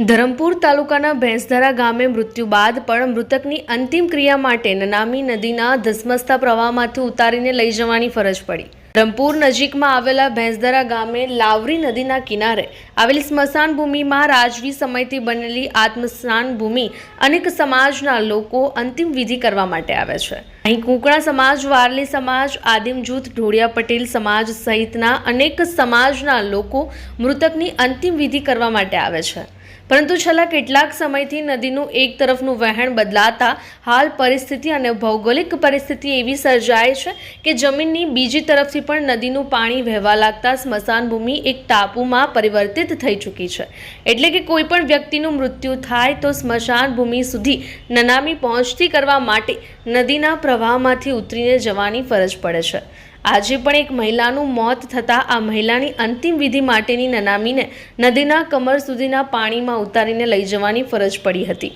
ધરમપુર તાલુકાના ભેંસધરા ગામે મૃત્યુ બાદ પણ મૃતકની અંતિમ ક્રિયા માટે નનામી નદીના ધસમસતા પ્રવાહમાંથી ઉતારીને લઈ જવાની ફરજ પડી. ધરમપુર નજીકમાં આવેલા ભેંસધરા ગામે લાવરી નદીના કિનારે આવેલી સ્મશાન ભૂમિમાં રાજવી સમયથી બનેલી આત્મસ્નાન ભૂમિ અનેક સમાજના લોકો અંતિમ વિધિ કરવા માટે આવે છે. અહીં કુંકણા સમાજ, વારલી સમાજ, આદિમ જૂથ, ઢોળિયા પટેલ સમાજ સહિતના અનેક સમાજના લોકો મૃતકની અંતિમ વિધિ કરવા માટે આવે છે. પરંતુ છેલ્લા કેટલાક સમયથી નદીનું એક તરફનું વહેણ બદલાતા હાલ પરિસ્થિતિ અને ભૌગોલિક પરિસ્થિતિ એવી સર્જાય છે કે જમીનની બીજી તરફથી પણ નદીનું પાણી વહેવા લાગતા સ્મશાન ભૂમિ એક ટાપુમાં પરિવર્તિત થઈ ચૂકી છે. એટલે કે કોઈ પણ વ્યક્તિનું મૃત્યુ થાય તો સ્મશાન ભૂમિ સુધી નનામી પહોંચતી કરવા માટે નદીના પ્રવાહમાંથી ઉતરીને જવાની ફરજ પડે છે. આજે પણ એક મહિલાનું મોત થતાં આ મહિલાની અંતિમ વિધિ માટેની નનામીને નદીના કમર સુધીના પાણીમાં ઉતારીને લઈ જવાની ફરજ પડી હતી.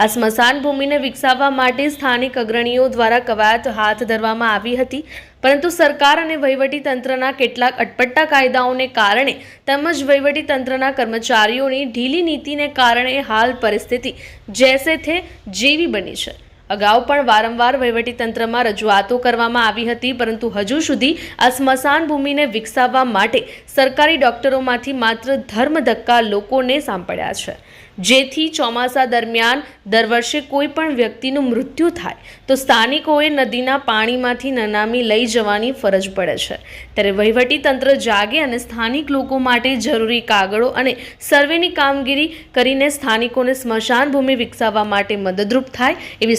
આ સ્મશાન ભૂમિને વિકસાવવા માટે સ્થાનિક અગ્રણીઓ દ્વારા કવાયત હાથ ધરવામાં આવી હતી, પરંતુ સરકાર અને વહીવટી તંત્રના કેટલાક અટપટ્ટા કાયદાઓને કારણે તેમજ વહીવટી તંત્રના કર્મચારીઓની ઢીલી નીતિને કારણે હાલ પરિસ્થિતિ જેસે થે જેવી બની છે. અગાઉ પણ વારંવાર વહીવટીતંત્રમાં રજૂઆતો કરવામાં આવી હતી, પરંતુ હજુ સુધી આ સ્મશાન ભૂમિને વિકસાવવા માટે સરકારી ડોક્ટરોમાંથી માત્ર ધર્મ ધક્કા લોકોને સાંપડ્યા છે. જેથી ચોમાસા દરમિયાન દર વર્ષે કોઈ પણ વ્યક્તિનું મૃત્યુ થાય, તો સ્થાનિકોએ નદીના પાણીમાંથી નનામી લઈ જવાની ફરજ પડે છે. ત્યારે વહીવટી તંત્ર જાગે અને સ્થાનિક લોકો માટે જરૂરી કાગળો અને સર્વેની કામગીરી કરીને સ્થાનિકોને સ્મશાન ભૂમિ વિકસાવવા માટે મદદરૂપ થાય, એવી